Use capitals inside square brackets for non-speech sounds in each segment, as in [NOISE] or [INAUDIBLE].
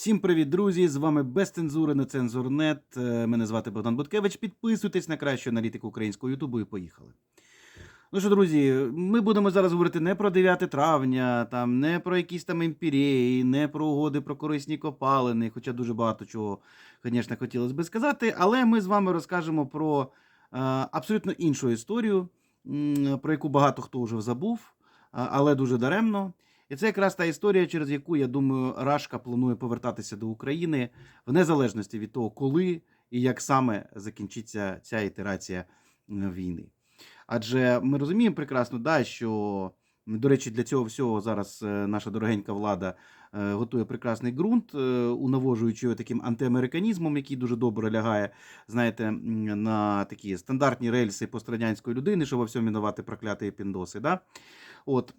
Всім привіт, друзі! З вами без цензури на цензурнет. Е, Мене звати Богдан Буткевич. Підписуйтесь на кращу аналітику українського Ютубу і поїхали. Ну що, друзі, ми будемо зараз говорити не про 9 травня, там, не про якісь там імперії, не про угоди про корисні копалини, хоча дуже багато чого, звісно, хотілося би сказати. Але ми з вами розкажемо про е, абсолютно іншу історію, про яку багато хто вже забув, але дуже даремно. І це якраз та історія, через яку, я думаю, Рашка планує повертатися до України в незалежності від того, коли і як саме закінчиться ця ітерація війни. Адже ми розуміємо прекрасно, да, що, до речі, для цього всього зараз е, наша дорогенька влада е, готує прекрасний ґрунт, е, унавожуючи його таким антиамериканізмом, який дуже добре лягає, знаєте, на такі стандартні рельси пострадянської людини, що во всьому винувати прокляті піндоси. Да? От.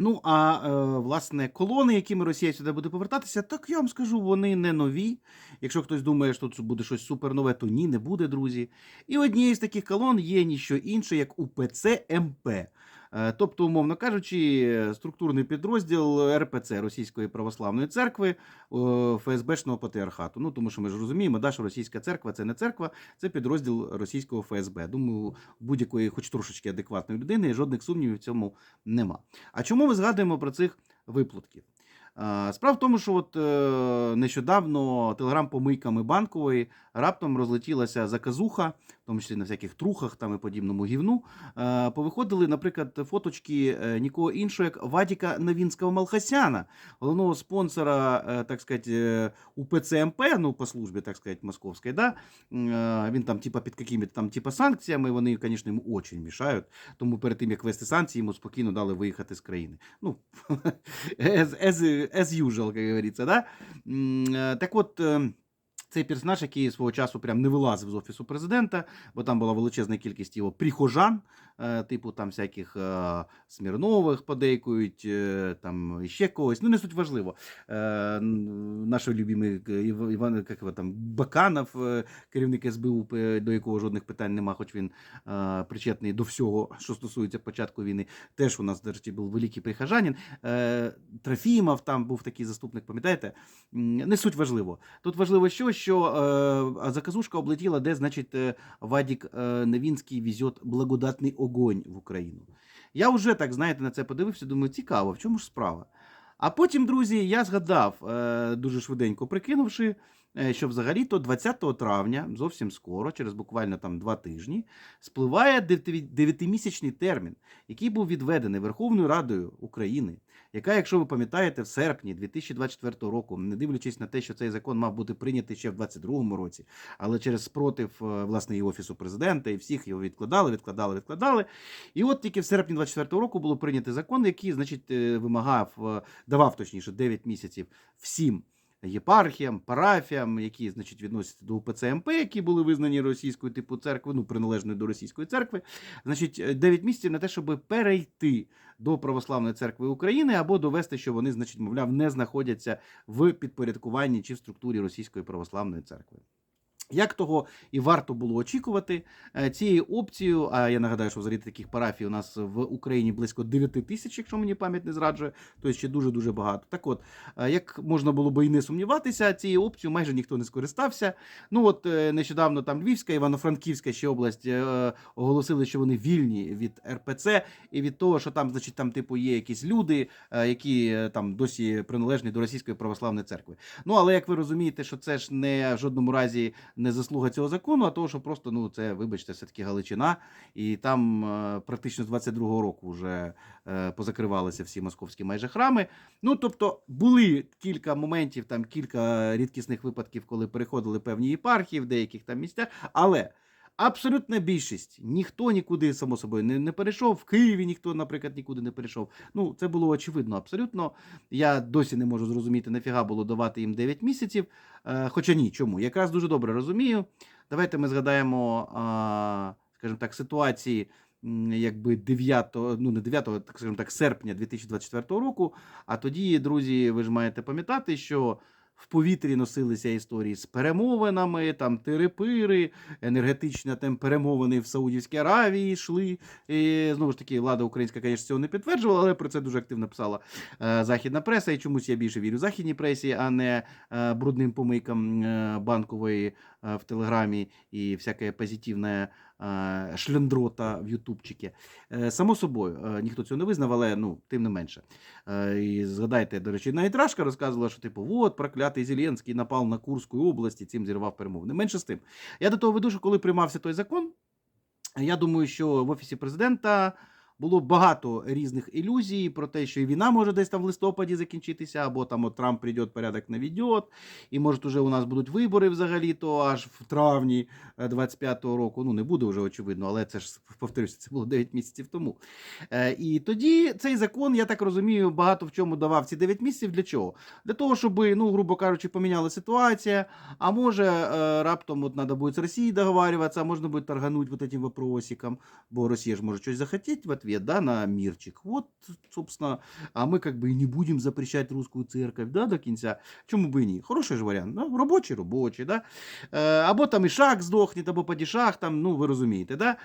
Ну, а е, власне, колони, якими Росія сюди буде повертатися, так я вам скажу, вони не нові. Якщо хтось думає, що тут буде щось супернове, то ні, не буде, друзі. І однією з таких колон є ніщо інше, як УПЦ МП. Е, Тобто, умовно кажучи, структурний підрозділ РПЦ Російської православної церкви е, ФСБшного патріархату. Ну тому що ми ж розуміємо, да, що російська церква це не церква, це підрозділ російського ФСБ. Думаю, будь-якої, хоч трошечки адекватної людини, жодних сумнівів в цьому нема. А чому ми згадуємо про цих виплатків? Справа в тому, що от е, нещодавно телеграм-помийками банкової раптом розлетілася заказуха, в тому числі на всяких трухах там і подібному гівну. Е, повиходили, наприклад, фоточки е, нікого іншого, як Вадіка Новінського Малхасяна, головного спонсора, так сказати, е, УПЦ МП, ну по службі, так сказати, московській, да? Він там, типа, під якими там, типа, санкціями, вони, звісно, йому дуже мішають. Тому перед тим, як вести санкції, йому спокійно дали виїхати з країни. Ну, [LAUGHS] as usual, как говорится, да? Е, Так от. Цей персонаж, який свого часу прям не вилазив з офісу президента, бо там була величезна кількість його прихожан, е, типу там всяких е, Смірнових подейкують, е, там ще когось. Ну, не суть важливо. Наш любимий Іван як його там, Баканов, керівник СБУ, до якого жодних питань нема, хоч він причетний до всього, що стосується початку війни. Теж у нас, до речі, був великий прихожанин. Трофімов там був такий заступник, пам'ятаєте? Не суть важливо. Тут важливо, що, що е, заказушка облетіла, де, значить, е, Вадік е, Новінський візьот благодатний огонь в Україну. Я вже так, знаєте, на це подивився, думаю, цікаво, в чому ж справа. А потім, друзі, я згадав, е, дуже швиденько прикинувши, що взагалі-то 20 травня, зовсім скоро, через буквально там два тижні, спливає дев'яти- дев'ятимісячний термін, який був відведений Верховною Радою України, яка, якщо ви пам'ятаєте, в серпні 2024 року, не дивлячись на те, що цей закон мав бути прийнятий ще в 2022 році, але через спротив е, власне і офісу президента і всіх його відкладали, відкладали, відкладали. І от тільки в серпні 2024 року було прийнятий закон, який, значить, е, вимагав, е, давав точніше 9 місяців всім. Єпархіям, парафіям, які, значить, відносяться до УПЦ МП, які були визнані російською типу церкви, ну, приналежною до російської церкви, значить, 9 місяців на те, щоб перейти до Православної церкви України або довести, що вони, значить, мовляв, не знаходяться в підпорядкуванні чи в структурі Російської православної церкви. Як того і варто було очікувати, е, цією опцією, а я нагадаю, що взагалі таких парафій у нас в Україні близько 9 тисяч, якщо мені пам'ять не зраджує, то ще дуже-дуже багато. Так от, е, як можна було би і не сумніватися, цією опцією майже ніхто не скористався. Ну от е, нещодавно там Львівська, Івано-Франківська ще область оголосили, що вони вільні від РПЦ і від того, що там, значить, там, типу, є якісь люди, які там досі приналежні до Російської православної церкви. Ну але як ви розумієте, що це ж не в жодному разі не заслуга цього закону, а того, що просто ну це, вибачте, все таки Галичина, і там е, практично з 22-го року вже е, позакривалися всі московські майже храми. Ну тобто були кілька моментів, там кілька рідкісних випадків, коли переходили певні єпархії в деяких там місцях, але. Абсолютна більшість ніхто нікуди само собою не, не перейшов. В Києві ніхто, наприклад, нікуди не перейшов. Ну це було очевидно абсолютно. Я досі не можу зрозуміти, нафіга було давати їм 9 місяців. Е, хоча ні, чому? Якраз дуже добре розумію. Давайте ми згадаємо, а, скажімо так, ситуації. Якби 9, ну не 9, так скажімо так, серпня 2024 року. А тоді, друзі, ви ж маєте пам'ятати, що в повітрі носилися історії з перемовинами, там тирипири, енергетичні там перемовини в Саудівській Аравії йшли. І, знову ж таки, влада українська, звісно, цього не підтверджувала, але про це дуже активно писала е, західна преса. І чомусь я більше вірю західній пресі, а не е, брудним помийкам е, банкової в Телеграмі і всяке позитивне шлендрота в Ютубчикі. Е, Само собою, е, ніхто цього не визнав, але ну, тим не менше. Е, І згадайте, до речі, навіть Рашка розказувала, що типу, от проклятий Зеленський напав на Курську область і цим зірвав перемову. Не менше з тим. Я до того веду, що коли приймався той закон, я думаю, що в офісі президента. Було багато різних ілюзій про те, що і війна може десь там в листопаді закінчитися, або там от Трамп прийде, порядок наведет, і може уже у нас будуть вибори взагалі, то аж в травні е, 25-го року. Ну не буде вже очевидно, але це ж повторюся, це було 9 місяців тому. Е, І тоді цей закон, я так розумію, багато в чому давав ці 9 місяців. Для чого? Для того, щоб, ну, грубо кажучи, поміняла ситуація. А може, е, раптом от треба буде з Росією договарюватися, а можна буде торгануть вот этим вопросиком, бо Росія ж може щось захотіти да, на мирчик. Вот, собственно, а мы как бы и не будем запрещать русскую церковь, да, до кінця. Чому би і ні? Хороший же варіант, да? робочий, робочий, да? Е, або там і шаг здохне, або падішах, там, ну, ви розумієте, да?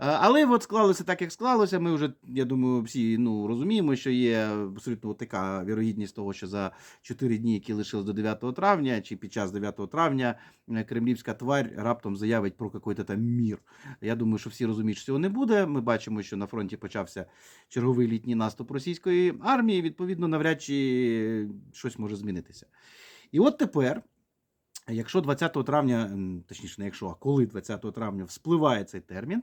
Е, Але от склалося так, як склалося. Ми вже, я думаю, всі ну, розуміємо, що є абсолютно така вірогідність того, що за 4 дні, які лишились до 9 травня, чи під час 9 травня е, кремлівська тварь раптом заявить про якийсь там мір. Я думаю, що всі розуміють, що цього не буде. Ми бачимо, що на фронті почався черговий літній наступ російської армії. Відповідно, навряд чи щось може змінитися. І от тепер. Якщо 20 травня, точніше, не якщо, а коли 20 травня вспливає цей термін,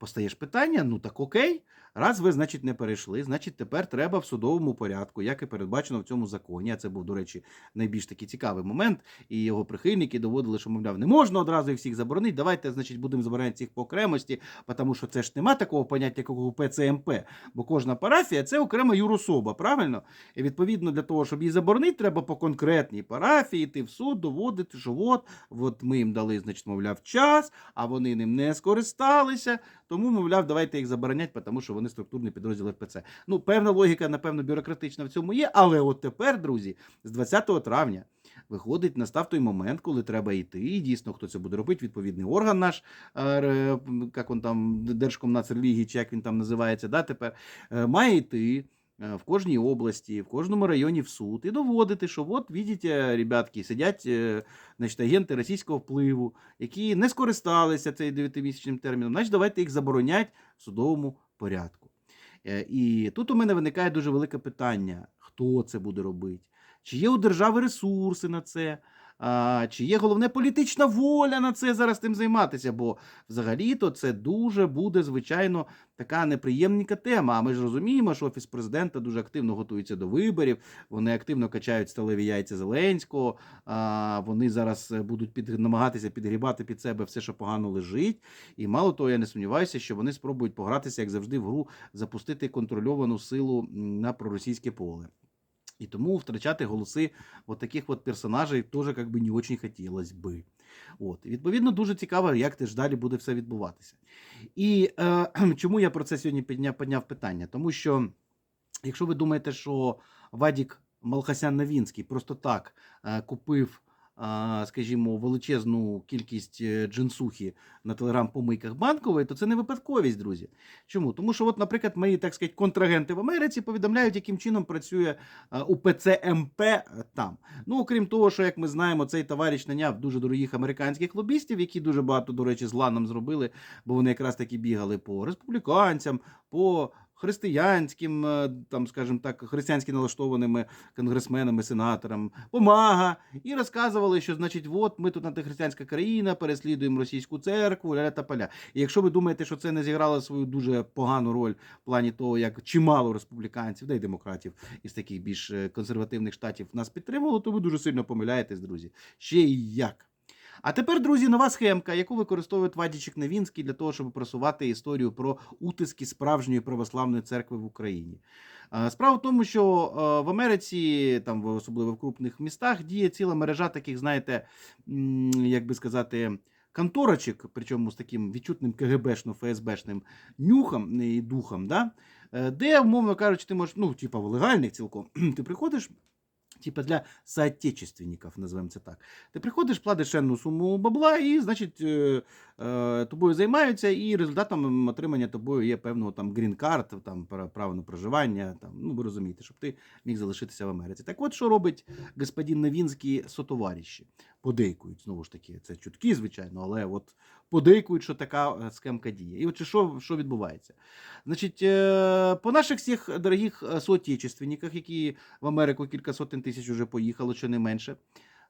постає ж питання: ну так окей, раз ви, значить, не перейшли, значить, тепер треба в судовому порядку, як і передбачено в цьому законі. А це був, до речі, найбільш такий цікавий момент. І його прихильники доводили, що, мовляв, не можна одразу їх всіх заборонити. Давайте, значить, будемо забороняти всіх по окремості, тому що це ж нема такого поняття, як УП ЦМП, бо кожна парафія це окрема юрособа, правильно? І відповідно для того, щоб її заборонити, треба по конкретній парафії йти в суд, доводити, що от, от ми їм дали, значить, мовляв, час, а вони ним не скористалися. Тому, мовляв, давайте їх забороняти, тому що вони структурний підрозділ РПЦ. Ну, певна логіка, напевно, бюрократична в цьому є, але от тепер, друзі, з 20 травня. Виходить, настав той момент, коли треба йти. І дійсно, хто це буде робити, відповідний орган наш, е, як він там, Держкомнацрелігії, чи як він там називається, да, тепер, е, має йти е, в кожній області, в кожному районі в суд і доводити, що от, видите, ребятки, сидять значить, агенти російського впливу, які не скористалися цим 9-місячним терміном, значить, давайте їх заборонять в судовому порядку. Е, І тут у мене виникає дуже велике питання: хто це буде робити? Чи є у держави ресурси на це? А, чи є головне політична воля на це зараз тим займатися? Бо взагалі-то це дуже буде, звичайно, така неприємненька тема. А ми ж розуміємо, що офіс президента дуже активно готується до виборів. Вони активно качають сталеві яйця Зеленського. А, вони зараз е, будуть під, намагатися підгрібати під себе все, що погано лежить. І мало того, я не сумніваюся, що вони спробують погратися, як завжди, в гру запустити контрольовану силу на проросійське поле. І тому втрачати голоси от таких от персонажей теж як би не дуже хотілося би. От. Відповідно, дуже цікаво, як теж далі буде все відбуватися. І е, [CLEARS THROAT] чому я про це сьогодні підняв, підняв питання? Тому що, якщо ви думаєте, що Вадік Малхасян Навінський просто так е, купив, скажімо, величезну кількість е, джинсухи на телеграм-помийках банкової, то це не випадковість, друзі. Чому? Тому що, от, наприклад, мої, так сказати, контрагенти в Америці повідомляють, яким чином працює УПЦ МП е, там. Ну, окрім того, що, як ми знаємо, цей товариш наняв дуже дорогих американських лобістів, які дуже багато, до речі, зла нам зробили, бо вони якраз таки бігали по республіканцям, по християнським, е, там, скажімо так, християнськи налаштованими конгресменами, сенаторам, помага, і розказували, що, значить, от ми тут антихристиянська країна, переслідуємо російську церкву, ля та поля. І якщо ви думаєте, що це не зіграло свою дуже погану роль в плані того, як чимало республіканців, да й демократів із таких більш е, консервативних штатів нас підтримувало, то ви дуже сильно помиляєтесь, друзі. Ще й як. А тепер, друзі, нова схемка, яку використовує Вадічик Новінський для того, щоб просувати історію про утиски справжньої православної церкви в Україні. Е, Справа в тому, що е, в Америці, там особливо в крупних містах, діє ціла мережа таких, знаєте, як би сказати, конторочок, причому з таким відчутним КГБшно ФСБшним нюхом і духом, да? е, де, умовно кажучи, ти можеш, ну, типа в легальних цілком, [CLEARS THROAT] ти приходиш. Типа для соотечественников, називаємо це так. Ти приходиш, платиш енну суму бабла, і, значить, е, е, тобою займаються, і результатом отримання тобою є певного там грін-карт, там пра- право на проживання. Там, ну, ви розумієте, щоб ти міг залишитися в Америці. Так от, що робить господин Новінський сотоваріші? Подейкують, знову ж таки, це чутки, звичайно, але от подейкують, що така е, схемка діє. І от що, що відбувається? Значить, е, по наших всіх дорогих е, соотечественниках, які в Америку кілька сотень тисяч вже поїхало, чи не менше.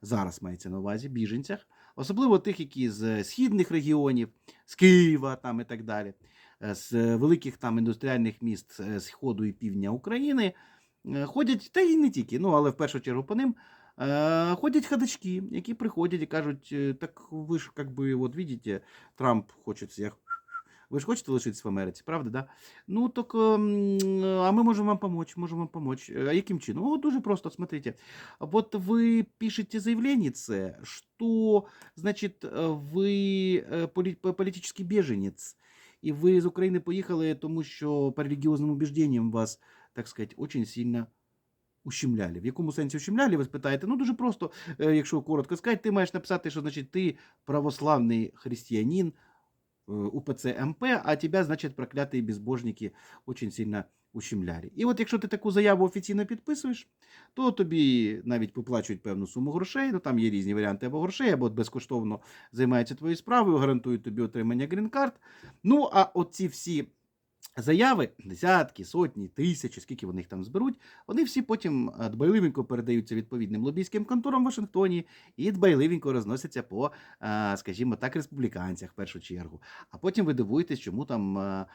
Зараз мається на увазі біженцях, особливо тих, які з східних регіонів, з Києва там і так далі, з великих там індустріальних міст сходу і півдня України ходять, та й не тільки, ну але в першу чергу по ним. е, Ходять ходачки, які приходять і кажуть, е, так ви ж, как би, от видите, Трамп хоче як. Ви ж хочете лишитися в Америці, правда, да? Ну, так, ем, а мы можем вам помочь, можем вам помочь. А яким чином? Ну, дуже просто, смотрите. Вот вы пишете заявление, что, значит, ви е, полі- по- політичний біженець, і ви з України поїхали, тому що по релігіозним убіжденням вас, так сказати, очень сильно ущемляли. В якому сенсі ущемляли, ви спитаєте? Ну, дуже просто, е, якщо коротко сказати, ти маєш написати, що, значить, ти православний християнин, э, УПЦ МП, а тебя, значит, проклятые безбожники очень сильно ущемляли. І от якщо ти таку заяву офіційно підписуєш, то тобі навіть виплачують певну суму грошей, ну там є різні варіанти або грошей, або безкоштовно займаються твоєю справою, гарантують тобі отримання грін-карт. Ну, а оці всі заяви, десятки, сотні, тисячі, скільки вони їх там зберуть, вони всі потім е, дбайливенько передаються відповідним лобійським конторам в Вашингтоні і дбайливенько розносяться по, е, скажімо так, республіканцях в першу чергу. А потім ви дивуєтесь, чому там е,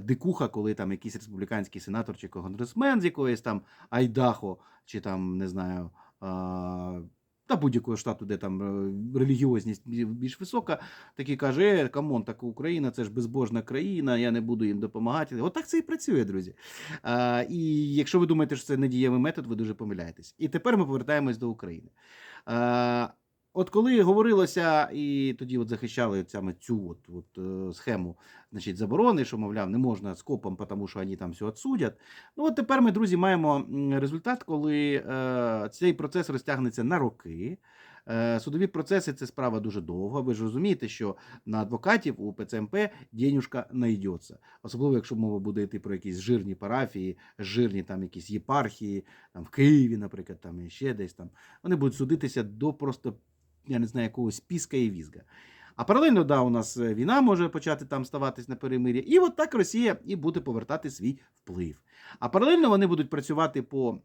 дикуха, коли там якийсь республіканський сенатор чи конгресмен з якоїсь там Айдахо, чи там, не знаю. Та будь-якого штату, де там е, релігіозність більш висока, такий каже: е, камон, так Україна, це ж безбожна країна, я не буду їм допомагати. Отак це і працює, друзі. А, і якщо ви думаєте, що це недієвий метод, ви дуже помиляєтесь. І тепер ми повертаємось до України. А, от коли говорилося, і тоді от захищали саме цю от, от, е, схему значить, заборони, що, мовляв, не можна з копом, тому що вони там все відсудять. Ну от тепер ми, друзі, маємо результат, коли е, цей процес розтягнеться на роки. Е, Судові процеси це справа дуже довга. Ви ж розумієте, що на адвокатів у ПЦМП денюжка знайдеться. Особливо, якщо мова буде йти про якісь жирні парафії, жирні там якісь єпархії, там в Києві, наприклад, там і ще десь там. Вони будуть судитися до просто, я не знаю, якогось піска і візга. А паралельно, да, у нас е, війна може почати там ставатись на перемир'я. І от так Росія і буде повертати свій вплив. А паралельно вони будуть працювати по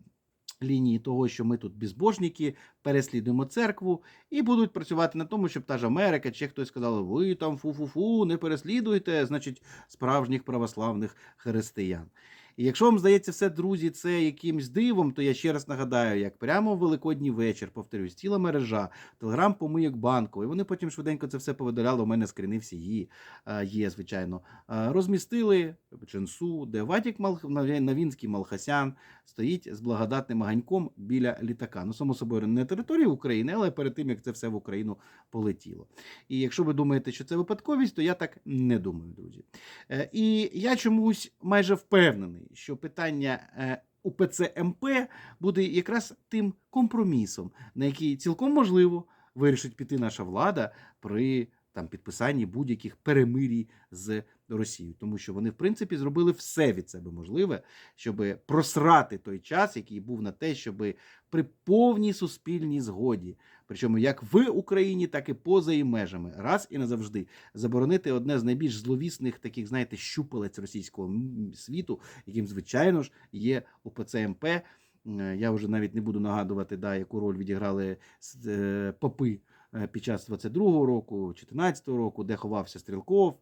лінії того, що ми тут безбожники, переслідуємо церкву, і будуть працювати на тому, щоб та ж Америка чи хтось сказав, ви там фу-фу-фу, не переслідуйте, значить, справжніх православних християн. І якщо вам здається все, друзі, це якимсь дивом, то я ще раз нагадаю, як прямо в Великодній вечір, повторюсь, ціла мережа, телеграм помийок банку, і вони потім швиденько це все повидаляли. У мене скрини всі є, е, є звичайно. Е, Розмістили Ченсу, де Ватік Мал... Навінський Малхасян стоїть з благодатним аганьком біля літака. Ну, само собою, не території України, але перед тим, як це все в Україну полетіло. І якщо ви думаєте, що це випадковість, то я так не думаю, друзі. Е, І я чомусь майже впевнений, що питання е, УПЦ МП буде якраз тим компромісом, на який цілком можливо вирішить піти наша влада при там підписанні будь-яких перемирій з Росією, тому що вони, в принципі, зробили все від себе можливе, щоб просрати той час, який був на те, щоб при повній суспільній згоді, причому як в Україні, так і поза її межами, раз і назавжди заборонити одне з найбільш зловісних таких, знаєте, щупалець російського світу, яким, звичайно ж, є УПЦ МП. Е, Я вже навіть не буду нагадувати, да, яку роль відіграли е, попи е, під час 22-го року, 14-го року, де ховався Стрілков,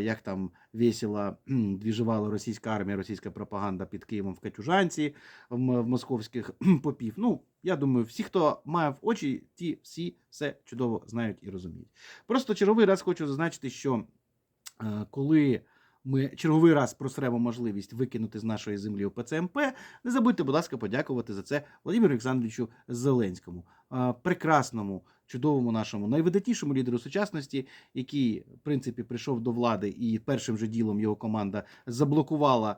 як там весело двіжувала російська армія, російська пропаганда під Києвом в Катюжанці в, московських попів. Ну, я думаю, всі, хто має в очі, ті всі все чудово знають і розуміють. Просто черговий раз хочу зазначити, що е, коли ми черговий раз просремо можливість викинути з нашої землі ОПЦ МП, не забудьте, будь ласка, подякувати за це Владимиру Олександровичу Зеленському. Прекрасному, чудовому нашому найвидатнішому лідеру сучасності, який, в принципі, прийшов до влади, і першим же ділом його команда заблокувала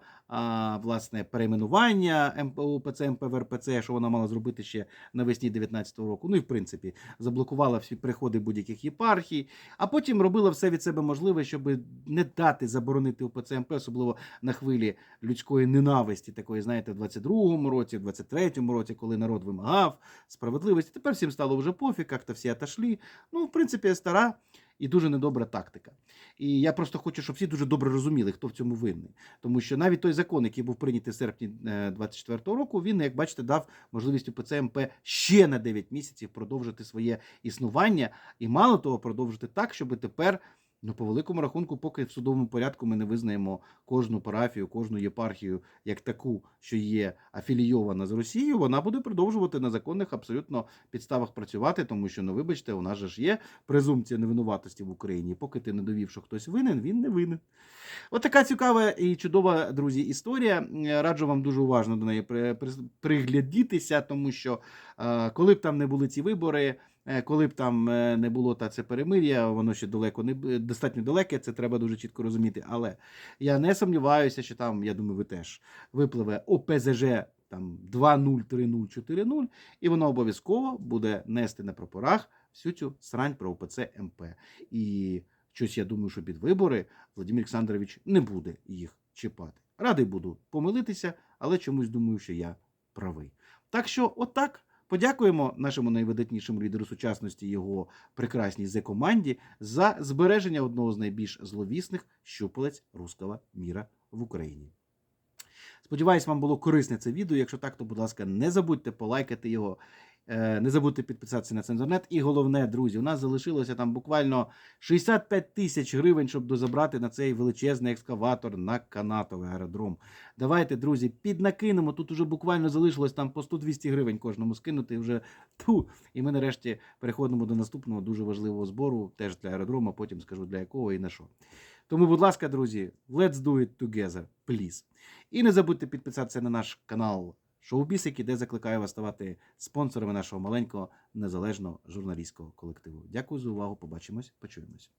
власне перейменування МПУ ПЦ МП в РПЦ, що вона мала зробити ще навесні 19-го року. Ну і в принципі заблокувала всі приходи будь-яких єпархій, а потім робила все від себе можливе, щоб не дати заборонити УПЦ МП, особливо на хвилі людської ненависті, такої, знаєте, в 22-му році, в 23-му році, коли народ вимагав справедливості. Тепер всім стало вже пофіг, як-то всі отошли. Ну, в принципі, стара і дуже недобра тактика. І я просто хочу, щоб всі дуже добре розуміли, хто в цьому винний. Тому що навіть той закон, який був прийнятий в серпні 24-го року, він, як бачите, дав можливість УПЦ МП ще на 9 місяців продовжити своє існування, і мало того, продовжити так, щоб тепер. Ну, по великому рахунку, поки в судовому порядку ми не визнаємо кожну парафію, кожну єпархію як таку, що є афілійована з Росією, вона буде продовжувати на законних абсолютно підставах працювати, тому що, ну вибачте, у нас ж є презумпція невинуватості в Україні. Поки ти не довів, що хтось винен, він не винен. От така цікава і чудова, друзі, історія. Е, Раджу вам дуже уважно до неї при- при- приглядітися, тому що е, коли б там не були ці вибори. Е, Коли б там е, не було та це перемир'я, воно ще далеко не б- достатньо далеке, це треба дуже чітко розуміти. Але я не сумніваюся, що там, я думаю, ви теж випливе ОПЗЖ там 2-0, 3-0, 4-0, і воно обов'язково буде нести на прапорах всю цю срань про ОПЦ МП. І щось я думаю, що під вибори Владимир Олександрович не буде їх чіпати. Радий буду помилитися, але чомусь думаю, що я правий. Так що, отак. Подякуємо нашому найвидатнішому лідеру сучасності його прекрасній зе-команді за збереження одного з найбільш зловісних щупалець руского міра в Україні. Сподіваюсь, вам було корисне це відео. Якщо так, то, будь ласка, не забудьте полайкати його, не забудьте підписатися на цензорнет. І головне, друзі, у нас залишилося там буквально 65 тисяч гривень, щоб дозабрати на цей величезний екскаватор на канатовий аеродром. Давайте, друзі, піднакинемо. Тут уже буквально залишилось там по 100-200 гривень кожному скинути. І вже ту. І ми нарешті переходимо до наступного дуже важливого збору, теж для аеродрому, потім скажу для якого і на що. Тому, будь ласка, друзі, let's do it together, please. І не забудьте підписатися на наш канал Шоу-Бісики, де закликаю вас ставати спонсорами нашого маленького незалежного журналістського колективу. Дякую за увагу. Побачимось, почуємось.